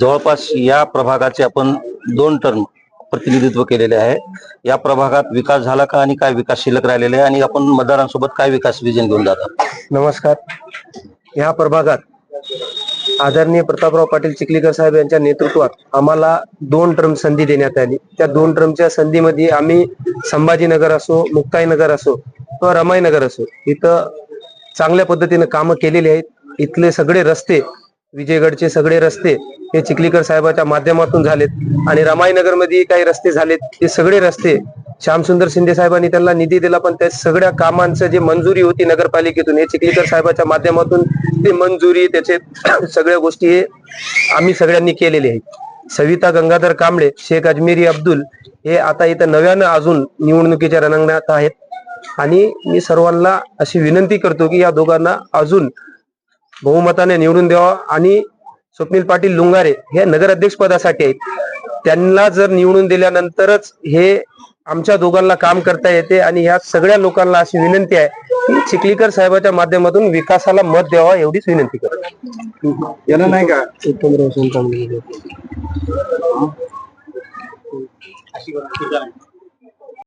जवळपास या प्रभागाचे आपण दोन टर्म प्रतिनिधित्व केलेले आहे. या प्रभागात विकास झाला का आणि काय विकास शिल्लक राहिलेले आहे आणि आपण मतदारांसोबत काय विकास विजन घेऊन जातात नमस्कार. या प्रभागात आदरणीय प्रतापराव पाटील चिखलीकर साहेब यांच्या नेतृत्वात आम्हाला दोन टर्म संधी देण्यात आली. त्या दोन टर्मच्या संधीमध्ये आम्ही संभाजीनगर असो मुक्ताईनगर असो किंवा रमाईनगर असो इथं चांगल्या पद्धतीने कामं केलेली आहेत. इथले सगळे रस्ते विजयगडचे सगळे रस्ते हे चिखलीकर साहेबाच्या माध्यमातून झालेत आणि रमाईनगरमध्ये काही रस्ते झालेत. ते सगळे रस्ते श्यामसुंदर शिंदे साहेबांनी त्यांना निधी दिला पण त्या सगळ्या कामांचं जे मंजुरी होती नगरपालिकेतून हे चिखलीकर साहेबाच्या माध्यमातून ते मंजुरी त्याचे सगळ्या गोष्टी हे आम्ही सगळ्यांनी केलेले आहेत. सविता गंगाधर कांबळे शेख अजमेरी अब्दुल हे आता इथं नव्यानं अजून निवडणुकीच्या रणांगणात आहेत. आणि मी सर्वांना अशी विनंती करतो की या दोघांना अजून बहुमताने निवडून द्यावा आणि स्वप्नील पाटील लुंगारे हे नगराध्यक्ष पदासाठी आहेत. त्यांना जर निवडून दिल्यानंतरच हे आमच्या दोघांना काम करता येते आणि ह्या सगळ्या लोकांना अशी विनंती आहे की चिखलीकर साहेबाच्या माध्यमातून विकासाला मत द्यावा एवढीच विनंती करतो. याला नाही का? पंधरा